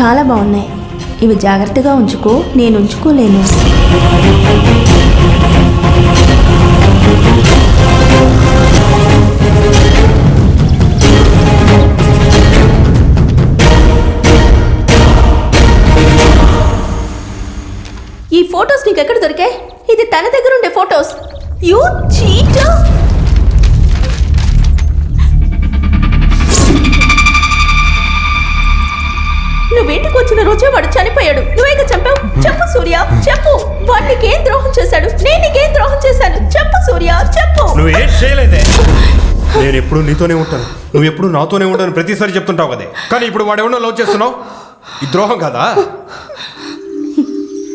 చాలా బాగున్నాయి. ఇవి జాగ్రత్తగా ఉంచుకో నేను ఉంచుకోలేను. ఈ ఫొటోస్ నీకు ఎక్కడ దొరికాయి? ఇది తన దగ్గర ఉండే ఫొటోస్. యూ చీట్ వచ్చిన రోజే వాడు చనిపోయాడు. నువ్వేగా చంపావు? చెప్పు సూర్య చెప్పు. వాడు నీకేం ద్రోహం చేశాడు? నేను నీకేం ద్రోహం చేశాను? చెప్పు సూర్య చెప్పు. నువ్వు ఏం చేయలేదే? నేను ఎప్పుడు నీతోనే ఉంటాను. నువ్వు ఎప్పుడు నాతోనే ఉంటాను ప్రతిసారి చెప్తుంటావు కదే కానీ ఇప్పుడు వాడు ఎవడో లవ్ చేస్తున్నావు? ఈ ద్రోహం కదా?